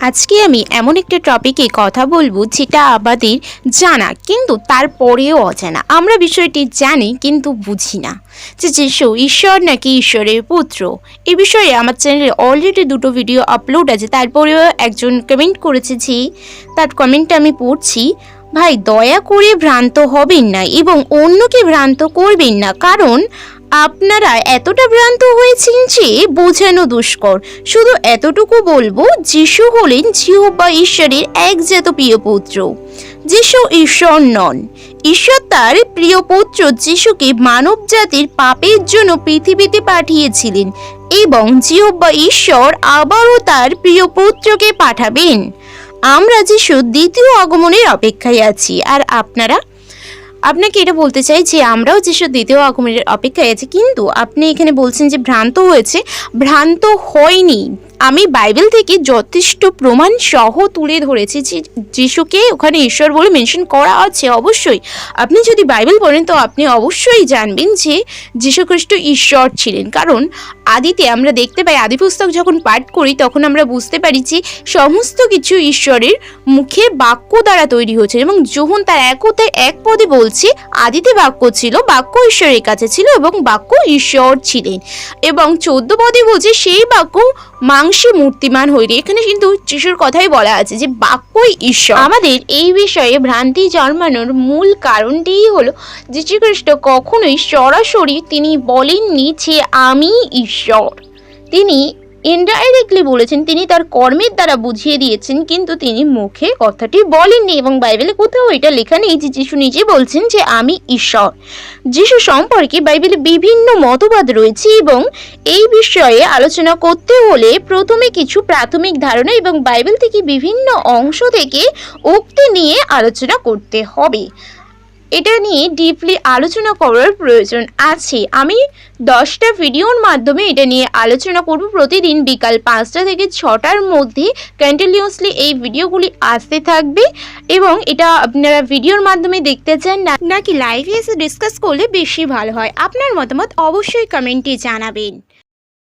আজকে আমি এমন একটা টপিকে কথা বলব যেটা আমাদের জানা কিন্তু তারপরেও অজানা। আমরা বিষয়টি জানি কিন্তু বুঝি না। যে যিশু ঈশ্বর নাকি ঈশ্বরের পুত্র? এ বিষয়ে আমার চ্যানেলে অলরেডি দুটো ভিডিও আপলোড আছে, তারপরেও একজন কমেন্ট করেছে যে, তার কমেন্টটা আমি পড়ছি, ভাই, দয়া করে ভ্রান্ত হবেন না এবং অন্যকে ভ্রান্ত করবেন না। কারণ আপনারা এতটা ভ্রান্ত হয়েছেন যে বোঝানো দুষ্কর। শুধু এতটুকু বলব, যিশু হলেন জিহবা ঈশ্বরের একজাত প্রিয় পুত্র। যিশু ঈশ্বর নন। ঈশ্বর তার প্রিয় পুত্র যিশুকে মানব জাতির পাপের জন্য পৃথিবীতে পাঠিয়েছিলেন এবং জিহবা ঈশ্বর আবারও তার প্রিয় পুত্রকে পাঠাবেন। আমরা যিশু দ্বিতীয় আগমনের অপেক্ষায় আছি, আর আপনারা আপনাকে এটা বলতে চাই যে আমরাও যেসব দ্বিতীয় আগমনের অপেক্ষায় আছি, কিন্তু আপনি এখানে বলছেন যে ভ্রান্ত হয়েছে। ভ্রান্ত হয়নি। আমি বাইবেল থেকে যথেষ্ট প্রমাণ সহ তুলে ধরেছি যে যিশুকে ওখানে ঈশ্বর বলে মেনশন করা আছে অবশ্যই। আপনি যদি বাইবেল পড়েন, তো আপনি অবশ্যই জানবেন যে যীশুখ্রিস্ট ঈশ্বর ছিলেন। কারণ আদিতে আমরা দেখতে পাই, আদি পুস্তক যখন পাঠ করি, তখন আমরা বুঝতে পারি যে সমস্ত কিছু ঈশ্বরের মুখে বাক্য দ্বারা তৈরি হয়েছে এবং যখন তার একতায় এক পদে বলছে, আদিতে বাক্য ছিল, বাক্য ঈশ্বরের কাছে ছিল এবং বাক্য ঈশ্বর ছিলেন। এবং চোদ্দ পদে বলছে, সেই বাক্য মাংসে মূর্তিমান হইলে। এখানে কিন্তু যিশুর কথাই বলা আছে যে, বাক্যই ঈশ্বর। আমাদের এই বিষয়ে ভ্রান্তি জন্মানোর মূল কারণটিই হলো যীশুখ্রিস্ট কখনোই সরাসরি তিনি বলেননি যে, আমি ঈশ্বর। তিনি ইনডাইরেক্টলি বলেছেন, তিনি তার কর্মের দ্বারা বুঝিয়ে দিয়েছেন, কিন্তু তিনি মুখে কথাটি বলেননি এবং বাইবেলে কোথাও এটা লেখা নেই যে যিশু নিজে বলছেন যে আমি ঈশ্বর। যিশু সম্পর্কে বাইবেলে বিভিন্ন মতবাদ রয়েছে এবং এই বিষয়ে আলোচনা করতে হলে প্রথমে কিছু প্রাথমিক ধারণা এবং বাইবেল থেকে বিভিন্ন অংশ থেকে উক্তি নিয়ে আলোচনা করতে হবে। এটা নিয়ে ডিপলি আলোচনা করার প্রয়োজন আছে। আমি দশটা ভিডিওর মাধ্যমে এটা নিয়ে আলোচনা করব প্রতিদিন বিকাল পাঁচটা থেকে ছটার মধ্যে। কন্টিনিউসলি এই ভিডিওগুলি আসতে থাকবে এবং এটা আপনারা ভিডিওর মাধ্যমে দেখতে চান না নাকি লাইভে এসে ডিসকাস করলে বেশি ভালো হয়? আপনার মতামত অবশ্যই কমেন্টে জানাবেন।